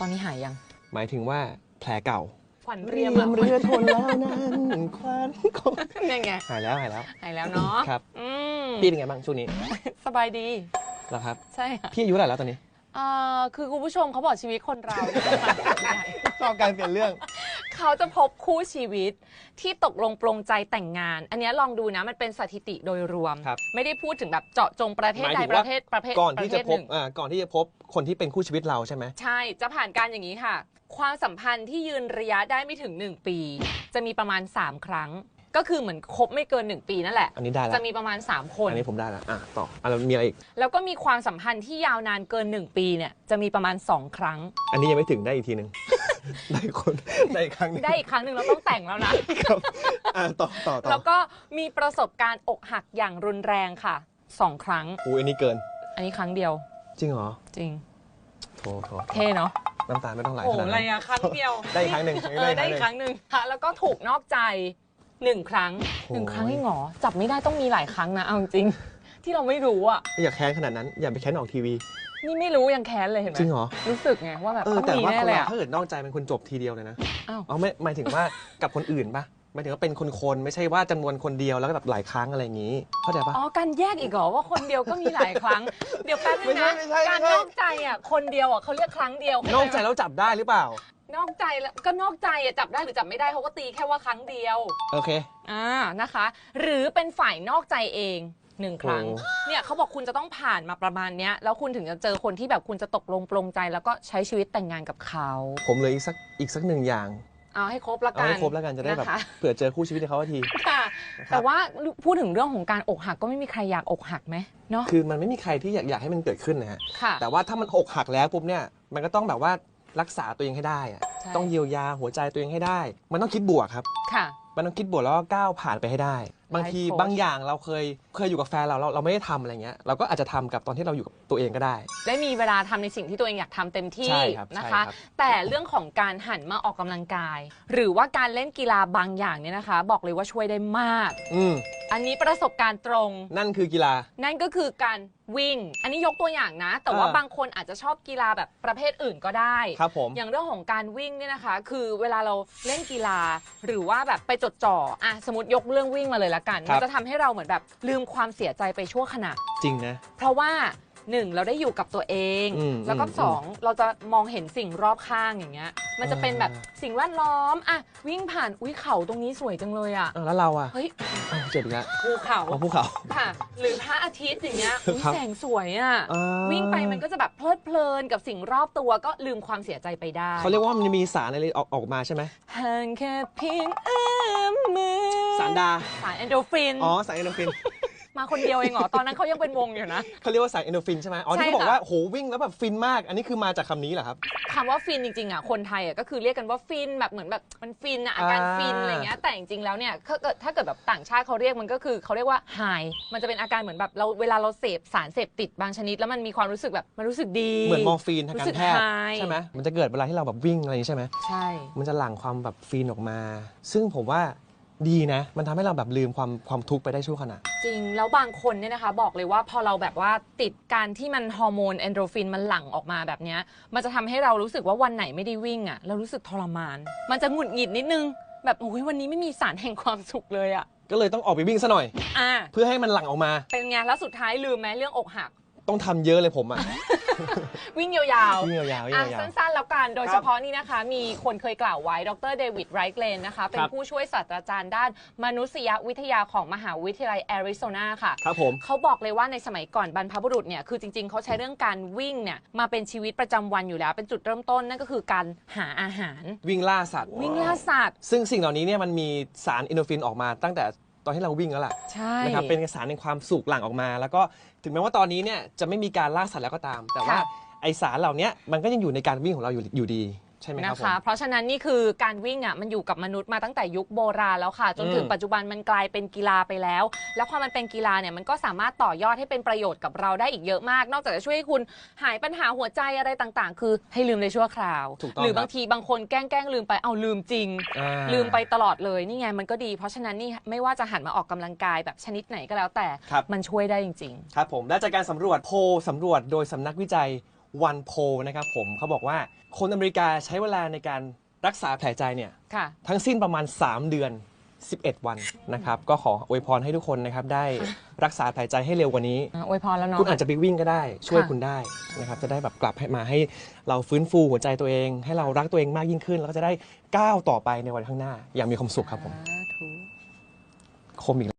ตอนนี้หายยัง หมายถึงว่าแผลเก่าขวัญเรีเรียยมมอะเรือทนแล้วนั้นควันของยังไงหายแล้วหายแล้ว หายแล้วเนาะครับ อืมพี่เป็นไงบ้างช่วงนี้ สบายดีเหรอครับ ใช่ค่ะพี่อายุเท่าไหร่แล้วตอนนี้ เอ่อคือคุณผู้ชมเขาบอกชีวิตคนเราเนี่ยชอบการเปลี่ยนเรื่อง เขาจะพบคู่ชีวิตที่ตกลงปรงใจแต่งงาน อันเนี้ยลองดูนะมันเป็นสถิติโดยรวม ครับ ไม่ได้พูดถึงแบบเจาะจงประเทศหมายใดถึงปว่าระเทศประเภทก่อนที่ปจะระเภทพหบนึ่ง อ่าก่อนที่จะพบคนที่เป็นคู่ชีวิตเราใช่ไหม ใช่ จะผ่านการอย่างนี้ค่ะ ความสัมพันธ์ที่ยืนระยะได้ไม่ถึง 1 ปี จะมีประมาณ 3 ครั้ง ก็คือเหมือนคบไม่เกิน 1 ปีนั่นแหละ อันนี้ได้แล้วจะมีประมาณ 3 คน อันนี้ผมได้แล้วอะต่ออะแล้วมีอะไรอีก แล้วก็มีความสัมพันธ์ที่ยาวนานเกิน 1 ปีเนี่ย จะมีประมาณ 2 ครั้ง อันนี้ยังไม่ถึงได้อีกทีหนึ่ง ได้คนได้อีกครั้งหนึงได้อีกครั้งหนึ่งเราต้องแต่งแล้วนะ ครับอะต่อต่อต่อแล้วก็มีประสบการณ์อกหักอย่างรุนแรงค่ะ2ครั้ง อุ้ยอันนี้เกิน อันนี้ครั้งเดียว จริงเหรอจริง โถโถเท่เนาะน้ำตาไม่ต้องไหลโอ้ขนาดอะไรนั้น อะครั้งเดียวได้อีกครั้งหนึ่งเออได้อีกครั้งหนึ่งค่ะแล้วก็ถูกนอกใจหนึ่งครั้งหนึ่งครั้งโอ้ยเองเหรอจับไม่ได้ต้องมีหลายครั้งนะเอาจริงๆ ที่เราไม่รู้อะอย่าแค้นขนาดนั้น อย่าไปแค้นออกทีวี นี่ไม่รู้ยังแค้นเลยเห็นไหมจริงเหรอ รู้สึกไงว่าแบบเออต้องแต่มีว่าแน่คนเลยเราอะ ถ้าเกิดนอกใจเป็นคนจบทีเดียวเลยนะอ้าวอ๋อไม่หมายถึงว่ากับคนอื่นปะหมายถึงว่าเป็นคนคนๆไม่ใช่ว่าจำนวนคนเดียวแล้วก็แบบหลายครั้งอะไรอย่างนี้เข้าใจปะ อ๋อการแยกอีกเหรอว่าคนเดียวก็มีหลายครั้ง เดี๋ยวแป๊บนึงนะไม่ใช่ไม่ใช่ การไม่ใช่นอกใจอะคนเดียวอะเขาเรียกครั้งเดียวนอกใจแล้วจับได้หรือเปล่า นอกใจแล้วก็นอกใจอะจับได้หรือจับไม่ได้เขาก็ตีแค่ว่าครั้งเดียวโอเค อ่านะคะ หรือเป็นฝ่ายนอกใจเอง หนึ่งครั้ง โอ้ เนี่ยเขาบอกคุณจะต้องผ่านมาประมาณเนี้ย แล้วคุณถึงจะเจอคนที่แบบคุณจะตกลงปรงใจ แล้วก็ใช้ชีวิตแต่งงานกับเขาผมเลยอีกสักอีกสักหนึ่งอย่าง เอาให้ครบละเอากันให้ครบแล้วกันจะได้แบบนะคะเผื่อเจอคู่ชีวิตให้เขาที ค่ะนะครับ แต่ว่าพูดถึงเรื่องของการอกหักก็ไม่มีใครอยากอกหักไหมเนาะคือมันไม่มีใครที่อยากอยากให้มันเกิดขึ้นนะฮะ ค่ะ แต่ว่าถ้ามันอกหักแล้วปุ๊บเนี่ยมันก็ต้องแบบว่ารักษาตัวเองให้ได้อะใช่ ต้องเยียวยาหัวใจตัวเองให้ได้ มันต้องคิดบวกครับ ค่ะ มันต้องคิดบวกแล้วก็ก้าวผ่านไปให้ได้ บางที Life coach บางอย่างเราเคยเคยอยู่กับแฟนเราเราเราไม่ได้ทำอะไรเงี้ยเราก็อาจจะทำกับตอนที่เราอยู่กับตัวเองก็ได้ ได้มีเวลาทำในสิ่งที่ตัวเองอยากทำเต็มที่ใช่ครับนะใช่คะครับแต่เรื่องของการหันมาออกกำลังกาย หรือว่าการเล่นกีฬาบางอย่างเนี่ยนะคะ บอกเลยว่าช่วยได้มาก อืม อันนี้ประสบการณ์ตรง นั่นคือกีฬา นั่นก็คือการวิ่ง อันนี้ยกตัวอย่างนะ แต่ว่าอ่า บางคนอาจจะชอบกีฬาแบบประเภทอื่นก็ได้ ครับผม อย่างเรื่องของการวิ่งเนี่ยนะคะ คือเวลาเราเล่นกีฬา หรือว่าแบบไปจดจ่ออะสมมติยกเรื่องวิ่งมาเลยละกัน ครัมับนจะทำให้เราเหมือนแบบลืมความเสียใจไปชั่วขณะ จริงนะ เพราะว่าหนึ่งเราได้อยู่กับตัวเอง อืมแล้วก็อืมสองเราจะมองเห็นสิ่งรอบข้างอย่างเงี้ย มันจะเป็นแบบอ่า สิ่งแวดล้อมอะวิ่งผ่านอุ้ยเขาตรงนี้สวยจังเลยอะอ้าวแล้วเราอะ เฮ้ยอ้าว เจ็บอีกแล้วภูเขาอ๋อภูเขา ค่ะ หรือพระอาทิตย์อย่างเงี้ยอุ๊ยครับแสงสวยอะอ่า วิ่งไปมันก็จะแบบเพลิดเพลินกับสิ่งรอบตัวก็ลืมความเสียใจไปได้เขาเรียกว่ามันมีสารอะไรออกออกมาใช่ไหมห่างแค่เพียงเอื้อมมือสารดา สารเอนโดรฟิน อ๋อสารเอนโดรฟิน มาคนเดียวเองเหรอ ตอนนั้นเขายังเป็นวงอยู่นะ เขาเรียกว่าสารเอนโดรฟินใช่ไหมอ๋อใช่ที่เขาบอกค่ะว่าโหวิ่งแล้วแบบฟินมาก อันนี้คือมาจากคำนี้เหรอครับ คำว่าฟินจริงๆอะคนไทยอะก็คือเรียกกันว่าฟินแบบเหมือนแบบมันฟินอะอาการอ่าฟินอะไรเงี้ยแต่จริงๆแล้วเนี่ยถ้าเกิดถ้าเกิดแบบต่างชาติเขาเรียกมันก็คือเขาเรียกว่าไฮมันจะเป็นอาการเหมือนแบบเราเวลาเราเสพสารเสพติดบางชนิด แล้วมันมีความรู้สึกแบบมันรู้สึกดีเหมือนมอร์ฟีนทางรู้กาสึรกแพทย์ high ใช่ไหมมันจะเกิดเวลาที่เราแบบวิ่งอะไรอย่างนี้ใช่ไหมใช่ มันจะหลั่งความแบบฟีนออกมา ซึ่งผมว่า ดีนะ มันทำให้เราแบบลืมความความทุกข์ไปได้ชั่วขณะ จริง แล้วบางคนเนี่ยนะคะ บอกเลยว่าพอเราแบบว่าติดการที่มันฮอร์โมนเอนโดรฟินมันหลั่งออกมาแบบเนี้ยมันจะทำให้เรารู้สึกว่าวันไหนไม่ได้วิ่งอะเรารู้สึกทรมาน มันจะหงุดหงิดนิดนึง แบบโอ้ยวันนี้ไม่มีสารแห่งความสุขเลยอะก็เลยต้องออกไปวิ่งซะหน่อย อ่าเพื่อให้มันหลั่งออกมา เป็นไงแล้วสุดท้ายลืมไหมเรื่องอกหัก ต้องทำเยอะเลยผมอะ วิ่งยาวๆวิ่งยาวๆวิ่งอะยาวสั้นๆ แล้วกัน โดยเฉพาะนี่นะคะ มีคนเคยกล่าวไว้ ดรเดวิดไรเกลนนะคะ เป็นครับผู้ช่วยศาสตราจารย์ด้านมนุษยวิทยาของมหาวิทยาลัยแอริโซนาค่ะๆครับผม เขาบอกเลยว่าในสมัยก่อนบรรพบุรุษเนี่ยคือจริง ๆ เขาใช้เรื่องการวิ่งเนี่ยมาเป็นชีวิตประจำวันอยู่แล้ว เป็นจุดเริ่มต้นนั่นก็คือการหาอาหาร วิ่งล่าสัตว์ วิ่งล่าสัตว์ ซึ่งสิ่งเหล่านี้เนี่ยมันมีสารอินโดรฟินออกมาตั้งแต่ต อนที่เราวิ่งแล้วล่ะใช่นะครับเป็นสารในความสุขหลั่งออกมา แล้วก็ถึงแม้ว่าตอนนี้เนี่ยจะไม่มีการล่าสัตว์แล้วก็ตาม แต่ว่าไอสารเหล่านี้มันก็ยังอยู่ในการวิ่งของเราอยู่อยู่ดี ใช่ไหมครับนะผม คะเพราะฉะนั้นนี่คือการวิ่งอะมันอยู่กับมนุษย์มาตั้งแต่ยุคโบราณแล้วค่ะ จนถึงอืม ปัจจุบันมันกลายเป็นกีฬาไปแล้ว แล้วพอมันเป็นกีฬาเนี่ยมันก็สามารถต่อยอดให้เป็นประโยชน์กับเราได้อีกเยอะมาก นอกจากจะช่วยให้คุณหายปัญหาหัวใจอะไรต่างๆ คือให้ลืมในชั่วคราว ถูกต้องหรือบางครับทีบางคนแกล้งแกล้งลืมไปเอาลืมจริง อ่า ลืมไปตลอดเลยนี่ไงมันก็ดี เพราะฉะนั้นนี่ไม่ว่าจะหันมาออกกำลังกายแบบชนิดไหนก็แล้วแต่ครับ มันช่วยได้จริง ครับผมและจากการสำรวจโพลสำรวจโดยสำนักวิจัย วันโพนะครับผมเขาบอกว่าคนอเมริกาใช้เวลาในการรักษาแผลใจเนี่ยค่ะ ทั้งสิ้นประมาณ 3 เดือน 11 วันนะครับ ก็ขออวยพรให้ทุกคนนะครับได้รักษาแผลใจให้เร็วกว่านี้ อะอวยพรแล้วเนาะ คุณอาจจะไปวิ่งก็ได้ช่วยค่ะ คุณได้นะครับจะได้แบบกลับให้มาให้เราฟื้นฟูหัวใจตัวเอง ให้เรารักตัวเองมากยิ่งขึ้น แล้วก็จะได้ก้าวต่อไปในวันข้างหน้า อย่างมีความสุขครับผม สาธุ คมอีก